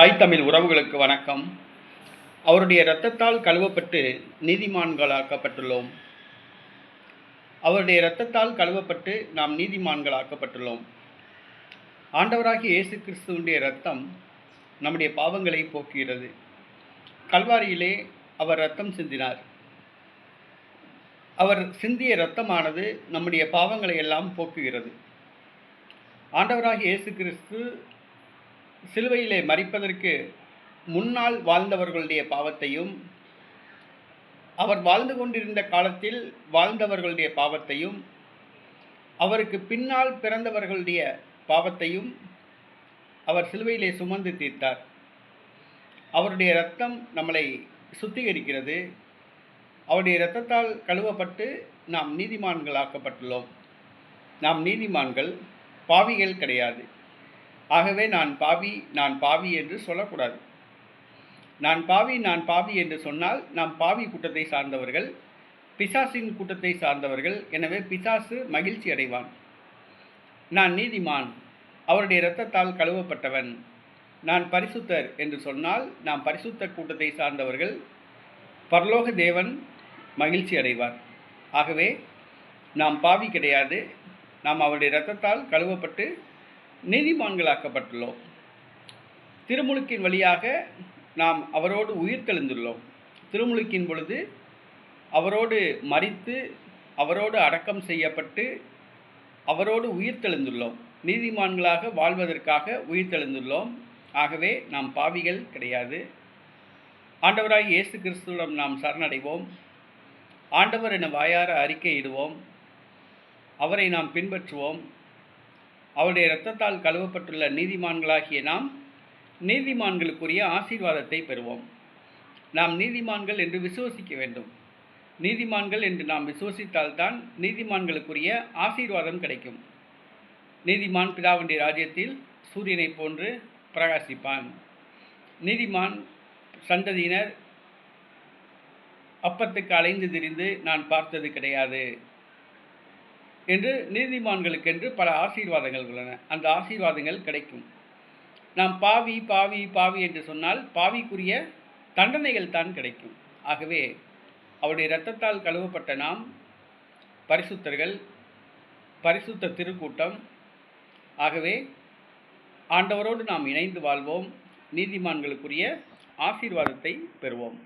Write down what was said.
தாய் தமிழ் உறவுகளுக்கு வணக்கம். அவருடைய இரத்தத்தால் கழுவப்பட்டு நீதிமான்களாக்கப்பட்டுள்ளோம். அவருடைய இரத்தத்தால் கழுவப்பட்டு நாம் நீதிமான்களாக்கப்பட்டுள்ளோம். ஆண்டவராகிய இயேசு கிறிஸ்துவனுடைய இரத்தம் நம்முடைய பாவங்களை போக்குகிறது. கல்வாரியிலே அவர் இரத்தம் சிந்தினார். அவர் சிந்திய இரத்தமானது நம்முடைய பாவங்களை எல்லாம் போக்குகிறது. ஆண்டவராகிய இயேசு கிறிஸ்து சிலுவையிலே மறிப்பதற்கு முன்னால் வாழ்ந்தவர்களுடைய பாவத்தையும் அவர் வாழ்ந்து கொண்டிருந்த காலத்தில் வாழ்ந்தவர்களுடைய பாவத்தையும் அவருக்கு பின்னால் பிறந்தவர்களுடைய பாவத்தையும் அவர் சிலுவையிலே சுமந்து தீர்த்தார். அவருடைய ரத்தம் நம்மளை சுத்திகரிக்கிறது. அவருடைய இரத்தத்தால் கழுவப்பட்டு நாம் நீதிமான்களாக்கப்பட்டுள்ளோம். நாம் நீதிமான்கள் பாவிகள் கிடையாது. ஆகவே நான் பாவி நான் பாவி என்று சொல்லக்கூடாது. நான் பாவி நான் பாவி என்று சொன்னால் நாம் பாவி கூட்டத்தை சார்ந்தவர்கள் பிசாசின் கூட்டத்தை சார்ந்தவர்கள் எனவே பிசாசு மகிழ்ச்சி அடைவான். நான் நீதிமான் அவருடைய இரத்தத்தால் கழுவப்பட்டவன் நான் பரிசுத்தர் என்று சொன்னால் நாம் பரிசுத்த கூட்டத்தை சார்ந்தவர்கள் பரலோக தேவன் மகிழ்ச்சி அடைவார். ஆகவே நாம் பாவி கிடையாது நாம் அவருடைய இரத்தத்தால் கழுவப்பட்டு நீதிமான்களாக்கப்பட்டுள்ளோம். திருமுழுக்கின் வழியாக நாம் அவரோடு உயிர் தெழுந்துள்ளோம். திருமுழுக்கின் பொழுது அவரோடு மறித்து அவரோடு அடக்கம் செய்யப்பட்டு அவரோடு உயிர்த்தெழுந்துள்ளோம் நீதிமான்களாக வாழ்வதற்காக உயிர்த்தெழுந்துள்ளோம் ஆகவே நாம் பாவிகள் கிடையாது. ஆண்டவராய் இயேசு கிறிஸ்துவிடம் நாம் சரணடைவோம். ஆண்டவர் என வாயார அறிக்கையிடுவோம். அவரை நாம் பின்பற்றுவோம். அவருடைய இரத்தத்தால் கழுவப்பட்டுள்ள நீதிமான்களாகிய நாம் நீதிமான்களுக்குரிய ஆசீர்வாதத்தை பெறுவோம். நாம் நீதிமான்கள் என்று விசுவசிக்க வேண்டும். நீதிமான்கள் என்று நாம் விசுவசித்தால்தான் நீதிமான்களுக்குரிய ஆசீர்வாதம் கிடைக்கும். நீதிமான் பிதாவுடைய ராஜ்யத்தில் சூரியனை போன்று பிரகாசிப்பான். நீதிமான் சந்ததியினர் அப்பத்துக்கு அலைந்து திரிந்து நான் பார்த்தது கிடையாது. என்று நீதிமான்களுக்கென்று பல ஆசீர்வாதங்கள் உள்ளன. அந்த ஆசீர்வாதங்கள் கிடைக்கும். நாம் பாவி பாவி பாவி என்று சொன்னால் பாவிக்குரிய தண்டனைகள் தான் கிடைக்கும். ஆகவே அவருடைய இரத்தத்தால் கழுவப்பட்ட நாம் பரிசுத்தர்கள் பரிசுத்த திருக்கூட்டம் ஆகவே ஆண்டவரோடு நாம் இணைந்து வாழ்வோம். நீதிமான்களுக்குரிய ஆசீர்வாதத்தை பெறுவோம்.